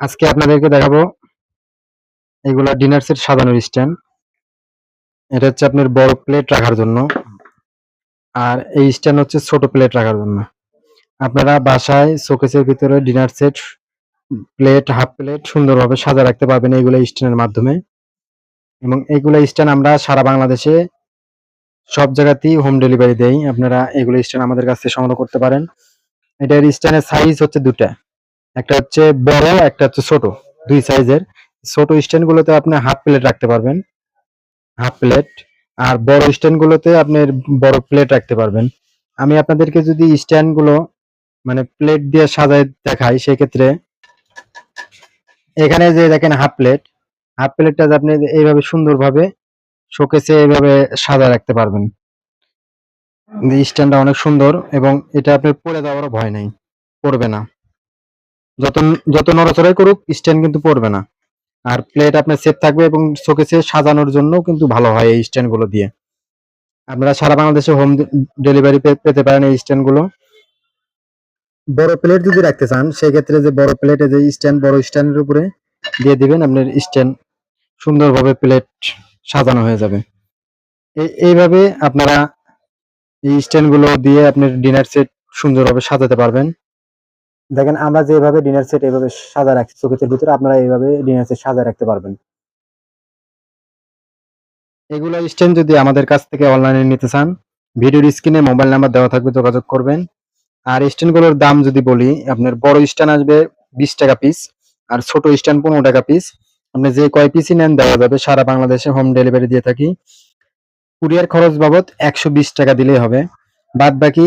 আজকে আপনাদেরকে দেখাবো এগুলা ডিনার সেট সাজানোর স্ট্যান্ড এটা হচ্ছে আপনার বড় প্লেট রাখার জন্য। আর এই স্ট্যান্ড হচ্ছে ছোট প্লেট রাখার জন্য। আপনারা বাসায় শোকেসের ভিতরে dinner set plate half plate সুন্দরভাবে সাজা রাখতে পারবেন এইগুলো স্ট্যান্ডের মাধ্যমে। এবং এইগুলো স্ট্যান্ড আমরা সারা বাংলাদেশে সব জায়গাতেই হোম ডেলিভারি দেই। আপনারা এগুলো স্ট্যান্ড আমাদের কাছ থেকে সংগ্রহ করতে পারেন। এটার স্ট্যান্ডের সাইজ হচ্ছে দুটা একটা হচ্ছে বড়, একটা হচ্ছে ছোট, দুই সাইজের ছোট স্ট্যান্ড গুলোতে আপনি হাফ প্লেট রাখতে পারবেন। হাফ প্লেট আর বড় স্ট্যান্ড গুলোতে আপনি বড় প্লেট রাখতে পারবেন। আমি আপনাদেরকে যদি স্ট্যান্ডগুলো মানে প্লেট দিয়ে সাজায় দেখাই, সেক্ষেত্রে এখানে যে দেখেন হাফ প্লেট হাফ প্লেটটা আপনি এইভাবে সুন্দরভাবে শোকেসে এইভাবে সাজা রাখতে পারবেন। স্ট্যান্ডটা অনেক সুন্দর এবং এটা আপনার পড়ে যাওয়ারও ভয় নাই, পড়বে না। যত যত নড়াচড়াই করুক স্ট্যান্ড কিন্তু পড়বে না। আর প্লেট আপনার সেট থাকবে এবং শোকেসে সাজানোর জন্য কিন্তু ভালো হয় এই স্ট্যান্ডগুলো দিয়ে। আপনারা সারা বাংলাদেশে হোম ডেলিভারি পেতে পারেন এই স্ট্যান্ডগুলো। বড় প্লেট যদি রাখতে চান, সেক্ষেত্রে যে বড় প্লেটে যে স্ট্যান্ড বড় স্ট্যান্ডের উপরে দিয়ে দিবেন, আপনার স্ট্যান্ড সুন্দরভাবে প্লেট সাজানো হয়ে যাবে। এই- এইভাবে আপনারা এই স্ট্যান্ডগুলো দিয়ে আপনার ডিনার সেট সুন্দরভাবে সাজাতে পারবেন। দেখেন, আমরা যেভাবে ডিনার সেট এভাবে সাজা রাখছি চোখের ভিতরে, আপনারা এইভাবে ডিনার সেট সাজা রাখতে পারবেন। এগুলো স্ট্যান্ড যদি আমাদের কাছ থেকে অনলাইনে নিতে চান, ভিডিওর স্ক্রিনে মোবাইল নাম্বার দেওয়া থাকবে, যোগাযোগ করবেন। আর স্ট্যান্ডগুলোর দাম যদি বলি, আপনার বড় স্ট্যান্ড আসবে বিশ টাকা পিস আর ছোট স্ট্যান্ড পনেরো টাকা পিস আপনি যে কয় পিসই নেন, দেওয়া যাবে। সারা বাংলাদেশে হোম ডেলিভারি দিয়ে থাকি। কুরিয়ার খরচ বাবদ একশো বিশ টাকা দিলেই হবে। বাদ বাকি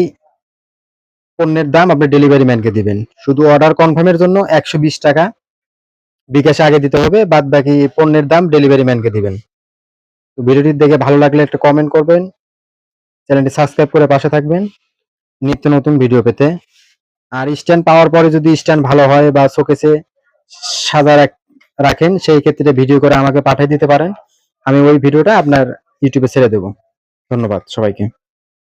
পণ্যের দাম আপনি ডেলিভারি ম্যানকে দিবেন। শুধু অর্ডার কনফার্মের জন্য একশো বিশ টাকা। বিকাশে আগে দিতে হবে, বাদ বাকি পণ্যের দাম ডেলিভারি ম্যানকে দিবেন। তো ভিডিওটি দেখে ভালো লাগলে একটা কমেন্ট করবেন। চ্যানেলটি সাবস্ক্রাইব করে পাশে থাকবেন। নিত্য নতুন ভিডিও পেতে। আর স্ট্যান্ড পাওয়ার পরে যদি স্ট্যান্ড ভালো হয় বা শোকেসে সাজা রাখ- রাখেন, সেই ক্ষেত্রে ভিডিও করে আমাকে পাঠিয়ে দিতে পারেন। আমি ওই ভিডিওটা আপনার ইউটিউবে ছেড়ে দেবো। ধন্যবাদ সবাইকে।